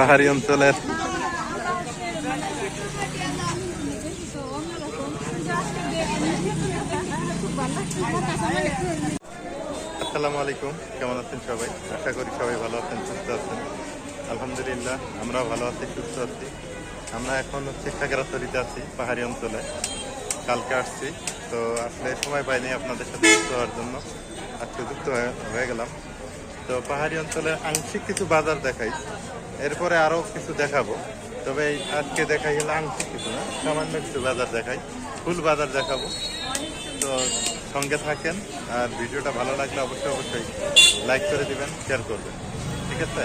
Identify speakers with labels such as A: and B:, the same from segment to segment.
A: পাহাড়ি অঞ্চলের। আসসালামু আলাইকুম, কেমন আছেন সবাই? আশা করি সবাই ভালো আছেন, সুস্থ আছেন। আলহামদুলিল্লাহ, আমরাও ভালো আছি, সুস্থ আছি। আমরা এখন হচ্ছে খাগড়াছড়িতে আছি, পাহাড়ি অঞ্চলে। কালকে আসছি, তো আসলে সময় পাইনি আপনাদের সাথে যুক্ত হওয়ার জন্য। আজকে যুক্ত হয়ে- গেলাম। তো পাহাড়ি অঞ্চলের আংশিক কিছু বাজার দেখাই। এরপরে আরও কিছু দেখাবো। তবে আজকে দেখাই হলো আংশিক কিছু না, সামান্য কিছু বাজার দেখাই, ফুল বাজার দেখাবো। তো সঙ্গে থাকেন, আর ভিডিওটা ভালো লাগলে অবশ্যই অবশ্যই লাইক করে দিবেন শেয়ার করবেন। ঠিক আছে?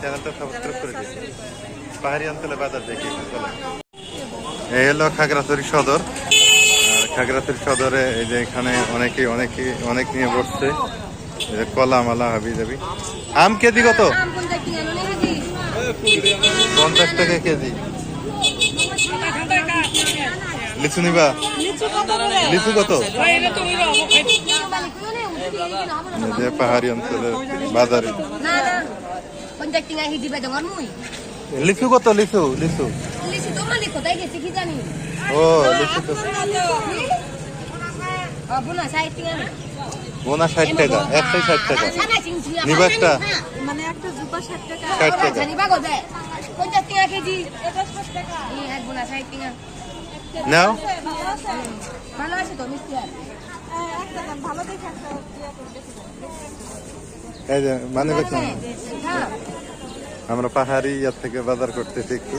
A: চ্যানেলটা সাবস্ক্রাইব করে দিন পাহাড়ি অঞ্চলে বাজার দেখি এই হলো খাগড়াছড়ি সদর। খাগড়াছড়ি সদরে এই যে এখানে অনেকে অনেকে অনেক নিয়ে বসছে। কলা মালা, হাবি যাবি আম কেজি কত? পঞ্চাশ টাকা কেজি। লিচু নিবা?
B: লিচু কত?
A: পাহাড়ি অঞ্চলের বাজারে। লিচু কত? লিচু লিচু। ও, লিচু তো
B: সাইড
A: ষাট টাকা একটাই ষাট টাকা। নিবা একটা
B: মানে একটা জুপা 60 টাকা।
A: ষাট টাকা।
B: কেজি। এটা 60 টাকা।
A: নাও।
B: ভালো আছে তো মিষ্টি আর?
A: এই যে মানে
B: হ্যাঁ।
A: আমরা পাহাড়ি ইয়ার থেকে বাজার করতেছি একটু।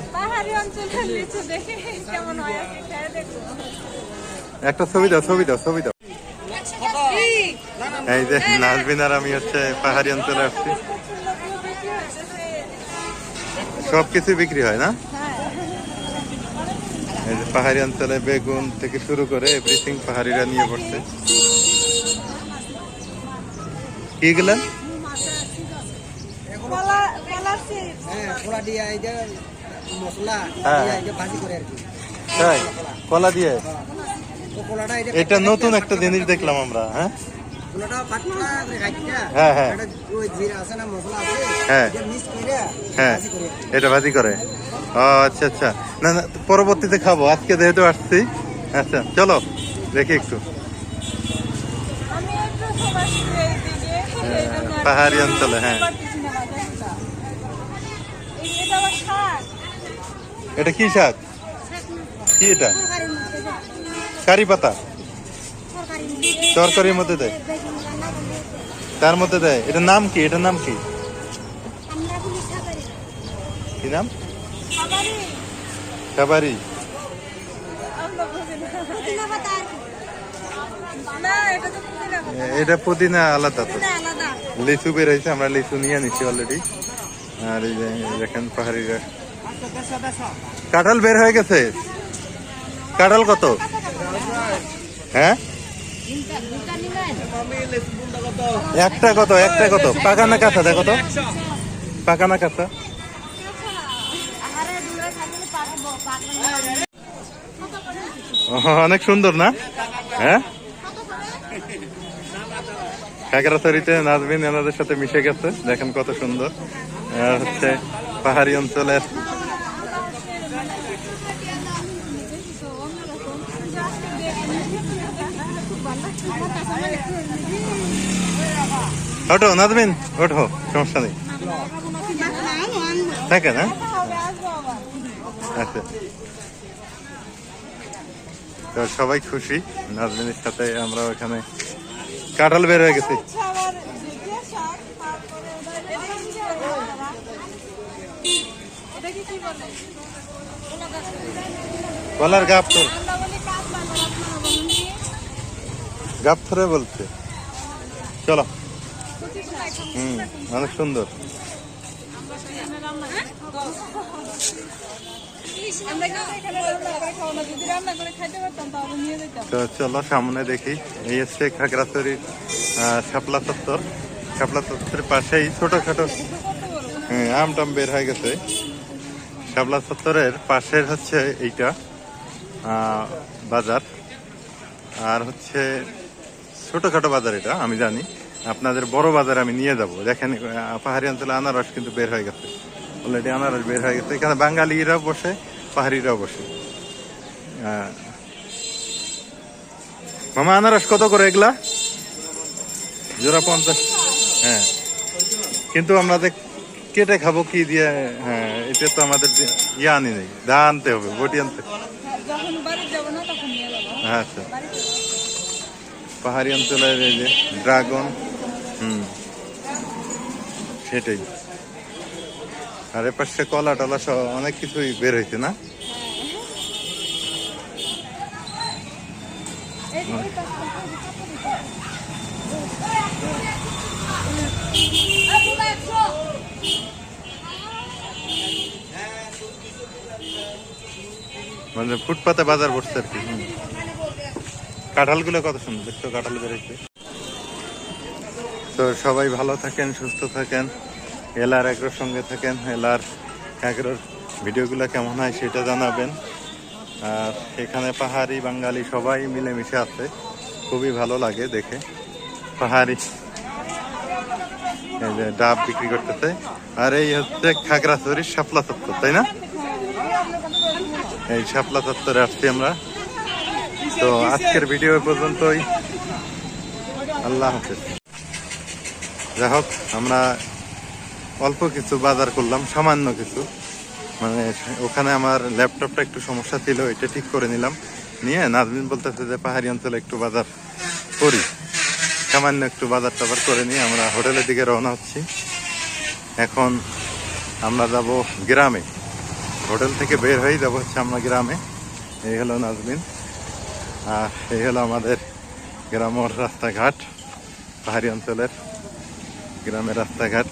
C: দেখে হয়
A: একটা ছবি দাও ছবি দাও ছবি দাও। এই যে নাজবিন আর আমি হচ্ছে পাহাড়ি অঞ্চলে আসছি। সব কিছু বিক্রি হয় না? এই যে পাহাড়ি অঞ্চলে বেগুন থেকে শুরু করে এভরিথিং পাহাড়িরা নিয়ে পড়ছে। কি গেলেন
D: হ্যাঁ
A: হ্যাঁ। কলা দিয়ে। এটা নতুন একটা জিনিস দেখলাম আমরা হ্যাঁ? হ্যাঁ, হ্যাঁ। হ্যাঁ।
D: এটা
A: হ্যাঁ
D: ভাজি করে।
A: এটা ভাজি করে। ও আচ্ছা আচ্ছা। না না পরবর্তীতে খাব। আজকে যেহেতু আসছি আচ্ছা চলো দেখি একটু।
C: কি
A: পাহাড়ি অঞ্চলে হ্যাঁ।
C: এটা
A: কি শাক? কি এটা? কারি পাতা। তরকারির মধ্যে দেয়। তার মধ্যে দেয়। এটার নাম কি? এটার নাম কি? নাম?
C: না এটা পুদিনা
A: আলাদা তো। লিচু বের হয়েছে, আমরা লিচু নিয়ে নিচ্ছি অলরেডি আর এই যে দেখেন পাহাড়িরা। কাঁঠাল বের হয়ে গেছে। কাঁঠাল কত? হ্যাঁ? একটা কত একটা কত? পাকা না কাঁচা, দেখো তো। পাকা না কাঁচা? অনেক সুন্দর না? হ্যাঁ? খাগড়াছড়িতে নাজবিন এনাদের সাথে মিশে গেছে। দেখেন কত সুন্দর। হচ্ছে পাহাড়ি অঞ্চলের ওঠো নাদমিন ওঠো, সমস্যা নেই। থাকে না? আচ্ছা। তো সবাই খুশি, নাজমিনের সাথে আমরা ওখানে কাঁঠাল বের হয়ে গেছি। কলার গাপ তো গাপ ধরে বলছে। চলো। হুম, অনেক সুন্দর। তো চলো সামনে দেখি। এই হচ্ছে খাগড়াছড়ির শাপলা চত্বর। শাপলা চত্বরের পাশেই ছোটখাটো হ্যাঁ আম টাম বের হয়ে গেছে। শাপলা চত্বরের পাশের হচ্ছে এইটা বাজার। আর হচ্ছে ছোটখাটো বাজার এটা, আমি জানি। আপনাদের বড় বাজার আমি নিয়ে যাব। দেখেন পাহাড়ি অঞ্চলে আনারস কিন্তু বের হয়ে গেছে। অলরেডি আনারস বের হয়ে গেছে। এখানে বাঙালিরাও বসে পাহাড়িরাও বসে। মামা আনারস কত করে এগুলা? জোড়া পঞ্চাশ। হ্যাঁ। কিন্তু আমরা যে কেটে খাব কি দিয়ে? হ্যাঁ এটা তো আমাদের ইয়ে আনি নেই। দা আনতে হবে বটি আনতে হ্যাঁ আচ্ছা। পাহাড়ি অঞ্চলের এই যে ড্রাগন সেটাই। আর এপাশে কলা টলা সহ অনেক কিছুই বের হয়েছে না? মানে ফুটপাতে বাজার বসছে আর কি। কাঁঠালগুলো কত সুন্দর, দেখছ কাঁঠাল বেরোচ্ছে তো সবাই ভালো থাকেন, সুস্থ থাকেন, এলার এগ্রোর সঙ্গে থাকেন, এলার এগ্রোর ভিডিওগুলো কেমন হয় সেটা জানাবেন। আর এখানে পাহাড়ি বাঙালি সবাই মিলেমিশে আছে, খুবই ভালো লাগে দেখে। পাহাড়ি ডাব বিক্রি করতেছে, আর এই হচ্ছে খাগড়া খাগড়াছড়ির শাপলা চত্বর, তাই না? এই শাপলা চত্বরে আসছি আমরা। তো আজকের ভিডিও পর্যন্তই। আল্লাহ হাফেজ। যাই হোক, আমরা অল্প কিছু বাজার করলাম, সামান্য কিছু। মানে ওখানে আমার ল্যাপটপটা একটু সমস্যা ছিল এটা ঠিক করে নিলাম। নিয়ে নাজমিন বলতেছে যে পাহাড়ি অঞ্চলে একটু বাজার করি। সামান্য একটু বাজার টাজার করে নিয়ে আমরা হোটেলের দিকে রওনা হচ্ছি। এখন আমরা যাব গ্রামে। হোটেল থেকে বের হয়েই যাব হচ্ছে আমরা গ্রামে। এই হলো নাজমিন। আর এই হলো আমাদের গ্রামের রাস্তাঘাট, পাহাড়ি অঞ্চলের। গ্রামের রাস্তাঘাট।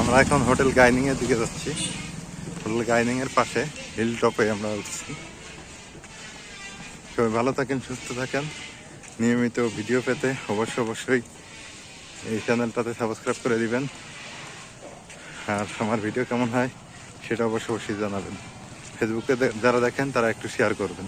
A: আমরা এখন হোটেল গাইনিং এর দিকে যাচ্ছি। হোটেল গাইনিং এর পাশে হিল টপে আমরা উঠছি। সবাই ভালো থাকেন, সুস্থ থাকেন। নিয়মিত ভিডিও পেতে অবশ্যই অবশ্যই এই চ্যানেলটাতে সাবস্ক্রাইব করে দিবেন। আর আমার ভিডিও কেমন হয় সেটা অবশ্যই অবশ্যই জানাবেন। ফেসবুকে যারা দেখেন তারা একটু শেয়ার করবেন।